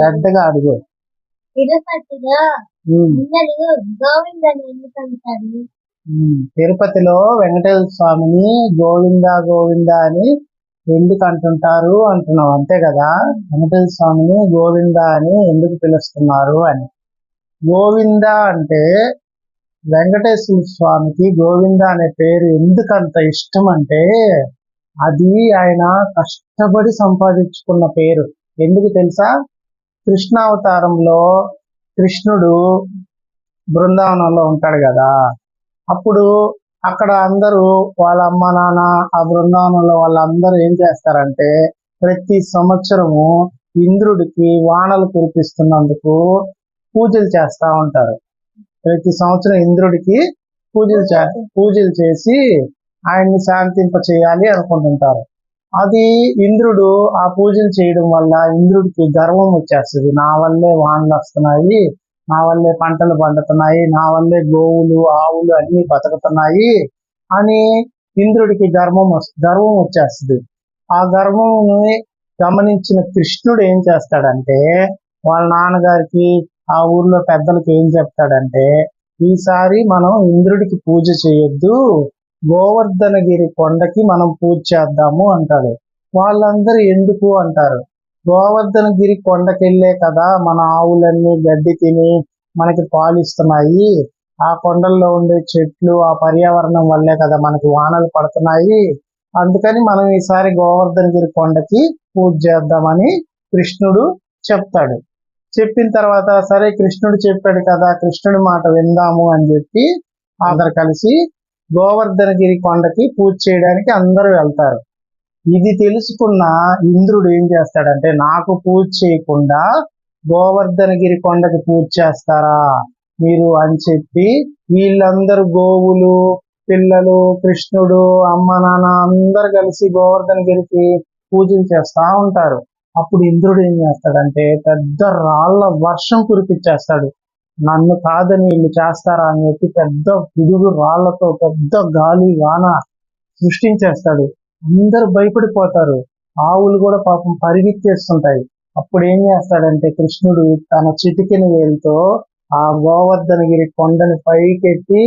పెద్దగా అడుగు. తిరుపతిలో ఉమ్, అందరూ గోవిందని ఎందుకంటారు? ఉమ్. తిరుపతిలో వెంకటేశ్వర స్వామిని గోవింద గోవింద అని ఎందుకు అంటుంటారు అంటున్నావు? అంతే కదా? వెంకటేశ్వర స్వామిని గోవింద అని ఎందుకు పిలుస్తున్నారు అని. గోవింద అంటే వెంకటేశ్వర స్వామికి గోవింద అనే పేరు ఎందుకు అంత ఇష్టం అంటే అది ఆయన కష్టపడి సంపాదించుకున్న పేరు. ఎందుకు తెలుసా? కృష్ణావతారంలో కృష్ణుడు బృందావనంలో ఉంటాడు కదా. అప్పుడు అక్కడ అందరూ వాళ్ళ అమ్మ నాన్న ఆ బృందావనంలో వాళ్ళందరూ ఏం చేస్తారంటే ప్రతి సంవత్సరము ఇంద్రుడికి వానలు కురిపిస్తున్నందుకు పూజలు చేస్తా ఉంటారు. ప్రతి సంవత్సరం ఇంద్రుడికి పూజలు చే పూజలు చేసి ఆయన్ని శాంతింప చేయాలి అనుకుంటుంటారు. అది ఇంద్రుడు ఆ పూజలు చేయడం వల్ల ఇంద్రుడికి గర్వం వచ్చేస్తుంది. నా వల్లే వానలు వస్తున్నాయి నా వల్లే పంటలు పండుతున్నాయి నా వల్లే గోవులు ఆవులు అన్ని బతుకుతున్నాయి అని ఇంద్రుడికి గర్వం గర్వం వచ్చేస్తుంది. ఆ గర్వంని గమనించిన కృష్ణుడు ఏం చేస్తాడంటే వాళ్ళ నాన్నగారికి ఆ ఊర్లో పెద్దలకి ఏం చెప్తాడంటే ఈసారి మనం ఇంద్రుడికి పూజ చేయొద్దు గోవర్ధనగిరి కొండకి మనం పూజ చేద్దాము అంటాడు. వాళ్ళందరూ ఎందుకు అంటారు? గోవర్ధనగిరి కొండకెళ్ళే కదా మన ఆవులన్నీ గడ్డి తిని మనకి పాలు ఇస్తున్నాయి ఆ కొండల్లో ఉండే చెట్లు ఆ పర్యావరణం వల్లే కదా మనకి వానలు పడుతున్నాయి. అందుకని మనం ఈసారి గోవర్ధనగిరి కొండకి పూజ చేద్దామని కృష్ణుడు చెప్తాడు. చెప్పిన తర్వాత సరే కృష్ణుడు చెప్పాడు కదా కృష్ణుడి మాట విందాము అని చెప్పి అందరు కలిసి గోవర్ధనగిరి కొండకి పూజ చేయడానికి అందరూ వెళ్తారు. ఇది తెలుసుకున్న ఇంద్రుడు ఏం చేస్తాడంటే నాకు పూజ చేయకుండా గోవర్ధనగిరి కొండకి పూజ చేస్తారా? మీరు అని చెప్పి వీళ్ళందరూ గోవులు పిల్లలు కృష్ణుడు అమ్మ నాన్న అందరు కలిసి గోవర్ధనగిరికి పూజలు చేస్తా ఉంటారు. అప్పుడు ఇంద్రుడు ఏం చేస్తాడంటే పెద్ద రాళ్ళ వర్షం కురిపించేస్తాడు. నన్ను కాదని వీళ్ళు చేస్తారా అని చెప్పి పెద్ద పిడుగు రాళ్ళతో పెద్ద గాలి వాన సృష్టించేస్తాడు. అందరు భయపడిపోతారు. ఆవులు కూడా పాపం పరిగెత్తేస్తుంటాయి. అప్పుడు ఏం చేస్తాడంటే కృష్ణుడు తన చిటికిన వేలుతో ఆ గోవర్ధనగిరి కొండని పైకెత్తి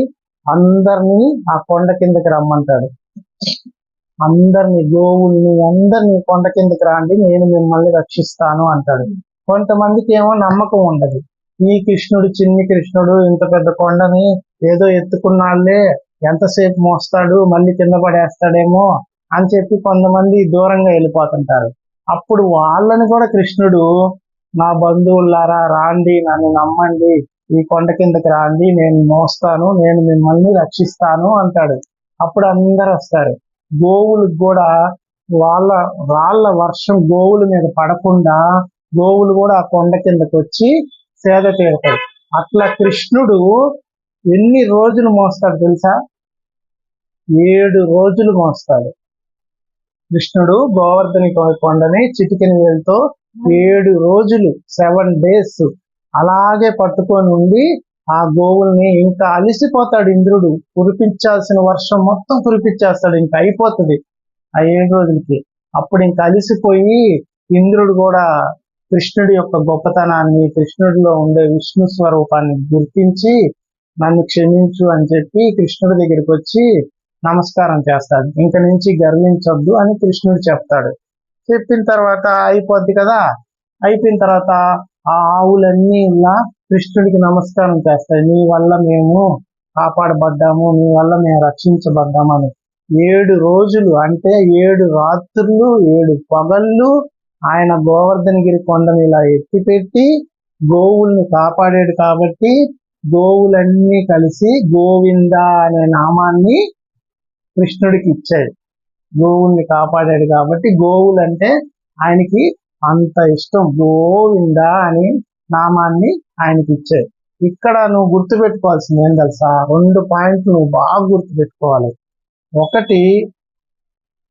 అందరినీ ఆ కొండ కిందకి రమ్మంటాడు. అందరిని గోవుల్ని అందరినీ కొండ కిందకి రాండి నేను మిమ్మల్ని రక్షిస్తాను అంటాడు. కొంతమందికి ఏమో నమ్మకం ఉండదు. ఈ కృష్ణుడు చిన్ని కృష్ణుడు ఇంత పెద్ద కొండని ఏదో ఎత్తుకున్నాళ్ళే ఎంతసేపు మోస్తాడు మళ్ళీ కింద పడేస్తాడేమో అని చెప్పి కొంతమంది దూరంగా వెళ్ళిపోతుంటారు. అప్పుడు వాళ్ళని కూడా కృష్ణుడు నా బంధువులారా రాండి నన్ను నమ్మండి ఈ కొండ కిందకి రాండి నేను మోస్తాను నేను మిమ్మల్ని రక్షిస్తాను అంటాడు. అప్పుడు అందరు వస్తారు. గోవులకు కూడా వాళ్ళ రాళ్ళ వర్షం గోవుల మీద పడకుండా గోవులు కూడా ఆ కొండ కిందకి వచ్చి సేద తీరుతాడు. అట్లా కృష్ణుడు ఎన్ని రోజులు మోస్తాడు తెలుసా? ఏడు రోజులు మోస్తాడు. కృష్ణుడు గోవర్ధని కొండని చిటికిన వేలుతో ఏడు రోజులు సెవెన్ డేస్ అలాగే పట్టుకొని ఉండి ఆ గోవుల్ని ఇంకా అలిసిపోతాడు ఇంద్రుడు. కురిపించాల్సిన వర్షం మొత్తం కురిపించేస్తాడు. ఇంకా అయిపోతుంది ఆ ఏడు రోజులకి. అప్పుడు ఇంకా అలిసిపోయి ఇంద్రుడు కూడా కృష్ణుడి యొక్క గొప్పతనాన్ని కృష్ణుడిలో ఉండే విష్ణు స్వరూపాన్ని గుర్తించి నన్ను క్షమించు అని చెప్పి కృష్ణుడి దగ్గరికి వచ్చి నమస్కారం చేస్తాడు. ఇంక నుంచి గర్వించొద్దు అని కృష్ణుడు చెప్తాడు. చెప్పిన తర్వాత అయిపోద్ది కదా? అయిపోయిన తర్వాత ఆ ఆవులన్నీ ఇలా కృష్ణుడికి నమస్కారం చేస్తాయి. నీ వల్ల మేము కాపాడబడ్డాము నీ వల్ల మేము రక్షించబడ్డామని. ఏడు రోజులు అంటే ఏడు రాత్రులు ఏడు పగళ్ళు ఆయన గోవర్ధనగిరి కొండని ఇలా ఎత్తిపెట్టి గోవుల్ని కాపాడాడు కాబట్టి గోవులన్నీ కలిసి గోవింద అనే నామాన్ని కృష్ణుడికి ఇచ్చాడు. గోవుల్ని కాపాడాడు కాబట్టి గోవులు అంటే ఆయనకి అంత ఇష్టం. గోవింద అని నామాన్ని ఆయనకి ఇచ్చాడు. ఇక్కడ నువ్వు గుర్తుపెట్టుకోవాల్సింది ఏం తెలుసా? రెండు పాయింట్లు నువ్వు బాగా గుర్తుపెట్టుకోవాలి. ఒకటి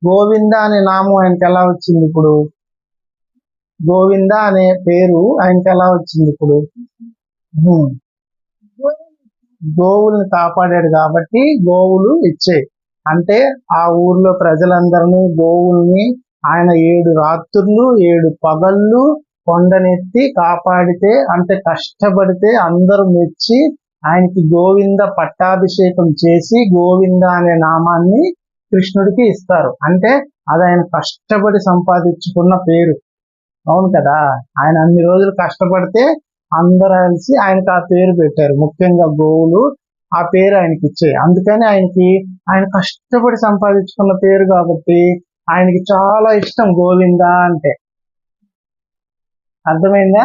గోవింద అనే నామం ఆయనకి ఎలా వచ్చింది ఇప్పుడు? గోవింద అనే పేరు ఆయనకి ఎలా వచ్చింది ఇప్పుడు? గోవుల్ని కాపాడాడు కాబట్టి గోవులు ఇచ్చాయి అంటే ఆ ఊర్లో ప్రజలందరినీ గోవుల్ని ఆయన ఏడు రాత్రులు ఏడు పగళ్ళు కొండనెత్తి కాపాడితే అంటే కష్టపడితే అందరూ మెచ్చి ఆయనకి గోవింద పట్టాభిషేకం చేసి గోవింద అనే నామాన్ని కృష్ణుడికి ఇస్తారు. అంటే అది ఆయన కష్టపడి సంపాదించుకున్న పేరు. అవును కదా? ఆయన అన్ని రోజులు కష్టపడితే అందరూ కలిసి ఆయనకు ఆ పేరు పెట్టారు. ముఖ్యంగా గోవులు ఆ పేరు ఆయనకి ఇచ్చాయి అందుకని ఆయనకి ఆయన కష్టపడి సంపాదించుకున్న పేరు కాబట్టి ఆయనకి చాలా ఇష్టం గోవింద అంటే. అర్థమైందా?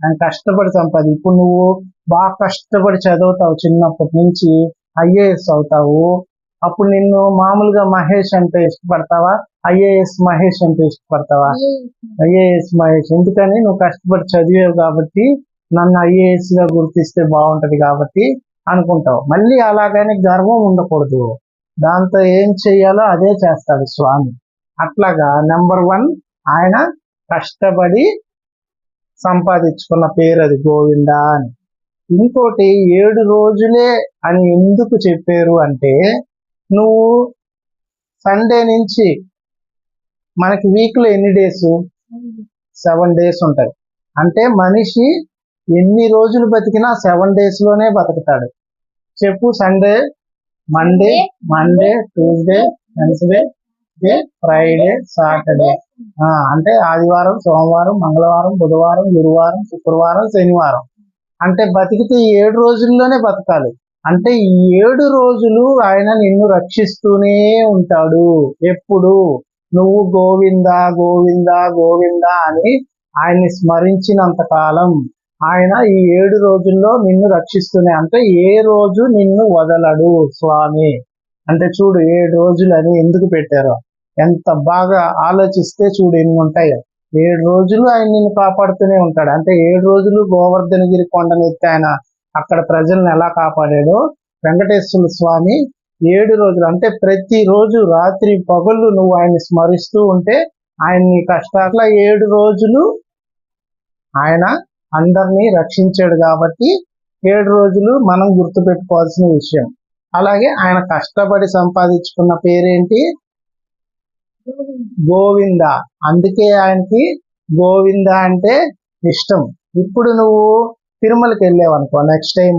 ఆయన కష్టపడి సంపాది ఇప్పుడు నువ్వు బాగా కష్టపడి చదువుతావు చిన్నప్పటి నుంచి ఐఏఎస్ అవుతావు. అప్పుడు నిన్ను మామూలుగా మహేష్ అంటే ఇష్టపడతావా? ఐఏఎస్ మహేష్ అంటే ఇష్టపడతావా? ఐఏఎస్ మహేష్. ఎందుకని? నువ్వు కష్టపడి చదివావు కాబట్టి నన్ను ఐఏఎస్గా గుర్తిస్తే బాగుంటది కాబట్టి అనుకుంటావు. మళ్ళీ అలాగని గర్వం ఉండకూడదు. దాంతో ఏం చెయ్యాలో అదే చేస్తాడు స్వామి. అట్లాగా నెంబర్ వన్ ఆయన కష్టపడి సంపాదించుకున్న పేరు అది గోవింద అని. ఇంకోటి ఏడు రోజులే అని ఎందుకు చెప్పారు అంటే నువ్వు సండే నుంచి మనకి వీక్లో ఎన్ని డేస్ సెవెన్ డేస్ ఉంటాయి అంటే మనిషి ఎన్ని రోజులు బతికినా సెవెన్ డేస్లోనే బతుకుతాడు. చెప్పు Sunday Monday Monday Tuesday Wednesday day Friday Saturday అంటే ఆదివారం సోమవారం మంగళవారం బుధవారం గురువారం శుక్రవారం శనివారం. అంటే బతికితే ఏడు రోజుల్లోనే బతకాలి. అంటే ఈ ఏడు రోజులు ఆయన నిన్ను రక్షిస్తూనే ఉంటాడు. ఎప్పుడు? నువ్వు గోవింద గోవింద గోవింద అని ఆయన్ని స్మరించినంత కాలం ఆయన ఈ ఏడు రోజుల్లో నిన్ను రక్షిస్తూనే అంటే ఏ రోజు నిన్ను వదలడు స్వామి? అంటే చూడు ఏడు రోజులు అని ఎందుకు పెట్టారో. ఎంత బాగా ఆలోచిస్తే చూడు ఎన్ని ఉంటాయో. ఏడు రోజులు ఆయన నిన్ను కాపాడుతూనే ఉంటాడు. అంటే ఏడు రోజులు గోవర్ధనగిరి కొండ ఎత్తి ఆయన అక్కడ ప్రజల్ని ఎలా కాపాడాడో వెంకటేశ్వర స్వామి ఏడు రోజులు అంటే ప్రతి రోజు రాత్రి పగళ్ళు నువ్వు ఆయన్ని స్మరిస్తూ ఉంటే ఆయన నీ కష్టాల ఏడు రోజులు ఆయన అందరినీ రక్షించాడు కాబట్టి ఏడు రోజులు మనం గుర్తుపెట్టుకోవాల్సిన విషయం. అలాగే ఆయన కష్టపడి సంపాదించుకున్న పేరేంటి? గోవింద. అందుకే ఆయనకి గోవింద అంటే ఇష్టం. ఇప్పుడు నువ్వు తిరుమలకి వెళ్ళావు అనుకో నెక్స్ట్ టైం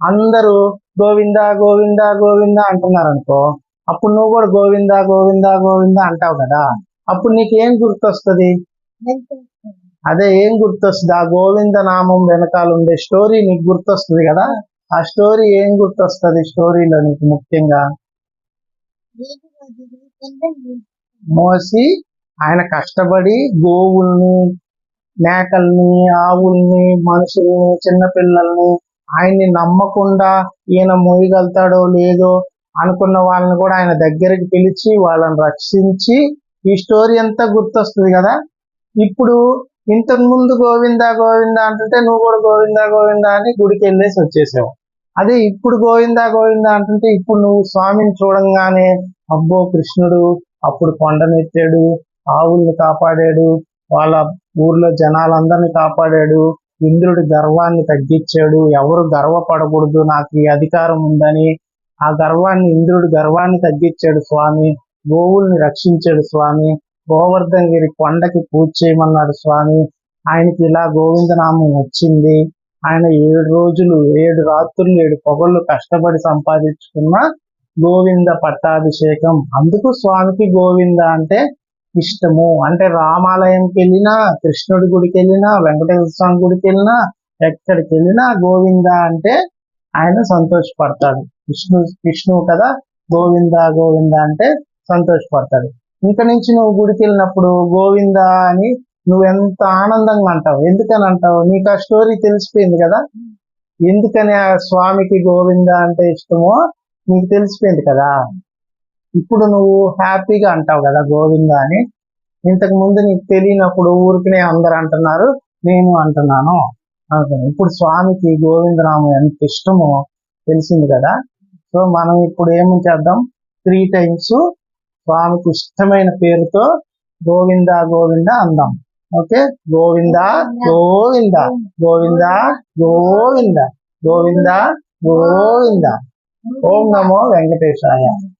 అందరూ గోవింద గోవింద గోవింద అంటున్నారు అనుకో అప్పుడు నువ్వు కూడా గోవింద గోవింద గోవింద అంటావు కదా. అప్పుడు నీకేం గుర్తొస్తుంది? అదే ఏం గుర్తొస్తుంది? ఆ గోవింద నామం వెనకాల ఉండే స్టోరీ నీకు గుర్తొస్తుంది కదా? ఆ స్టోరీ ఏం గుర్తొస్తుంది స్టోరీలో నీకు ముఖ్యంగా? మోసి ఆయన కష్టపడి గోవుల్ని మేకల్ని ఆవుల్ని మనుషుల్ని చిన్నపిల్లల్ని ఆయన్ని నమ్మకుండా ఈయన మోయగలుగుతాడో లేదో అనుకున్న వాళ్ళని కూడా ఆయన దగ్గరికి పిలిచి వాళ్ళని రక్షించి ఈ స్టోరీ అంతా గుర్తొస్తుంది కదా. ఇప్పుడు ఇంతకు ముందు గోవింద గోవింద అంటుంటే నువ్వు కూడా గోవింద గోవింద అని గుడికి వెళ్ళేసి వచ్చేసావు. అదే ఇప్పుడు గోవింద గోవింద అంటుంటే ఇప్పుడు నువ్వు స్వామిని చూడంగానే అబ్బో కృష్ణుడు అప్పుడు కొండనెత్తాడు ఆవుల్ని కాపాడాడు వాళ్ళ ఊర్లో జనాలందరిని కాపాడాడు. ఇంద్రుడి గర్వాన్ని తగ్గించాడు. ఎవరు గర్వపడకూడదు నాకు ఈ అధికారం ఉందని. ఆ గర్వాన్ని ఇంద్రుడి గర్వాన్ని తగ్గించాడు స్వామి. గోవుల్ని రక్షించాడు స్వామి. గోవర్ధనగిరి కొండకి పూజ చేయమన్నాడు స్వామి. ఆయనకి ఇలా గోవిందనామం వచ్చింది. ఆయన ఏడు రోజులు ఏడు రాత్రులు ఏడు పొగళ్ళు కష్టపడి సంపాదించుకున్న గోవింద పట్టాభిషేకం. అందుకు స్వామికి గోవింద అంటే ఇష్టము. అంటే రామాలయంకి వెళ్ళినా కృష్ణుడి గుడికి వెళ్ళినా వెంకటేశ్వర స్వామి గుడికి వెళ్ళినా ఎక్కడికి వెళ్ళినా గోవింద అంటే ఆయన సంతోషపడతాడు. విష్ణు విష్ణువు కదా గోవింద గోవింద అంటే సంతోషపడతాడు. ఇంక నుంచి నువ్వు గుడికి వెళ్ళినప్పుడు గోవింద అని నువ్వు ఎంత ఆనందంగా అంటావు? ఎందుకని అంటావు? నీకు ఆ స్టోరీ తెలిసిపోయింది కదా? ఎందుకని ఆ స్వామికి గోవింద అంటే ఇష్టమో నీకు తెలిసిపోయింది కదా? ఇప్పుడు నువ్వు హ్యాపీగా అంటావు కదా గోవింద అని. ఇంతకు ముందు నీకు తెలియనప్పుడు ఊరికినే అందరు అంటున్నారు నేను అంటున్నాను అనుకున్నాను ఇప్పుడు స్వామికి గోవిందరాము ఎంత ఇష్టమో తెలిసింది కదా. సో మనం ఇప్పుడు ఏమి చేద్దాం? త్రీ టైమ్స్ స్వామికి ఇష్టమైన పేరుతో గోవింద గోవింద అందాం. ఓకే? గోవింద గోవింద గోవింద గోవింద గోవింద గోవింద. ఓం నమో వెంకటేశాయ.